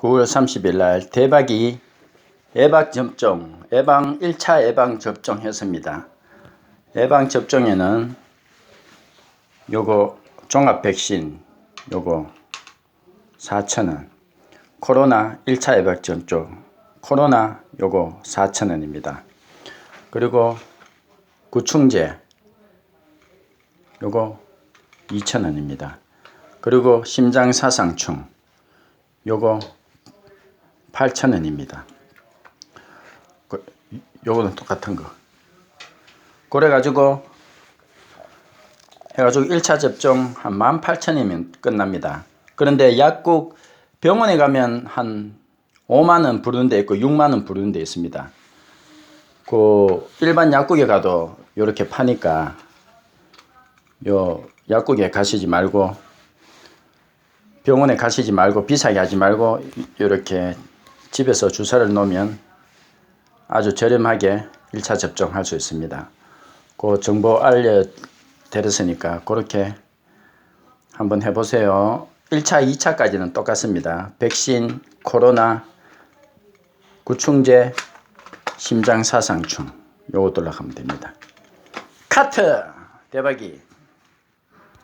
9월 30일 날 대박이 예방 접종, 예방 1차 예방 접종 했습니다. 예방 접종에는 요거 종합 백신 요거 4,000원. 코로나 1차 예방 접종 코로나 요거 4,000원입니다. 그리고 구충제 요거 2,000원입니다. 그리고 심장사상충 요거 8,000원입니다. 그, 요거는 똑같은 거. 그래가지고 해가지고 1차 접종 한 18,000원이면 끝납니다. 그런데 약국 병원에 가면 한 5만원 부르는 데 있고 6만원 부르는 데 있습니다. 그 일반 약국에 가도 이렇게 파니까 요 약국에 가시지 말고 병원에 가시지 말고 비싸게 하지 말고 이렇게 집에서 주사를 놓으면 아주 저렴하게 1차 접종할 수 있습니다. 그 정보 알려드렸으니까 그렇게 한번 해보세요. 1차, 2차까지는 똑같습니다. 백신, 코로나, 구충제, 심장사상충 요것들로 하면 됩니다. 카트! 대박이!